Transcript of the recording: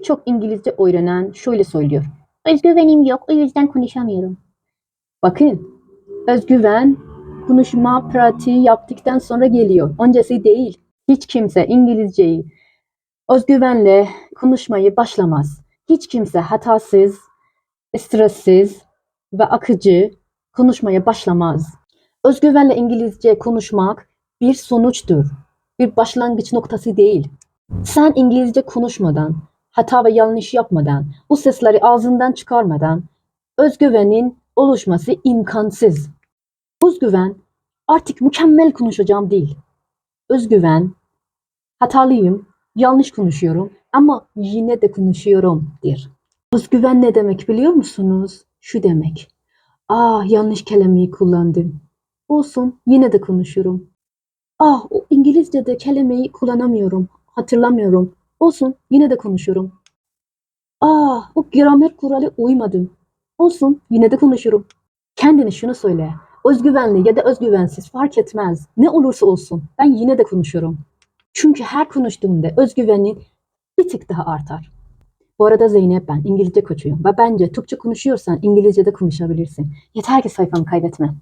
Birçok İngilizce öğrenen şöyle söylüyor. Özgüvenim yok o yüzden konuşamıyorum. Bakın, özgüven konuşma pratiği yaptıktan sonra geliyor. Öncesi değil. Hiç kimse İngilizceyi özgüvenle konuşmayı başlamaz. Hiç kimse hatasız, stressiz ve akıcı konuşmaya başlamaz. Özgüvenle İngilizce konuşmak bir sonuçtur. Bir başlangıç noktası değil. Sen İngilizce konuşmadan, hata ve yanlış yapmadan, bu sesleri ağzından çıkarmadan özgüvenin oluşması imkansız. Özgüven artık mükemmel konuşacağım değil. Özgüven hatalıyım, yanlış konuşuyorum ama yine de konuşuyorum der. Özgüven ne demek biliyor musunuz? Şu demek. Ah yanlış kelimeyi kullandım. Olsun yine de konuşurum. Ah o İngilizce'de kelimeyi kullanamıyorum. Hatırlamıyorum. Olsun yine de konuşurum. Ah o gramer kuralı uymadım. Olsun yine de konuşurum. Kendine şunu söyle. Özgüvenli ya da özgüvensiz fark etmez. Ne olursa olsun ben yine de konuşurum. Çünkü her konuştuğunda özgüvenin bir tık daha artar. Bu arada Zeynep ben İngilizce koçuyum ve bence Türkçe konuşuyorsan İngilizce de konuşabilirsin. Yeter ki sayfamı kaybetme.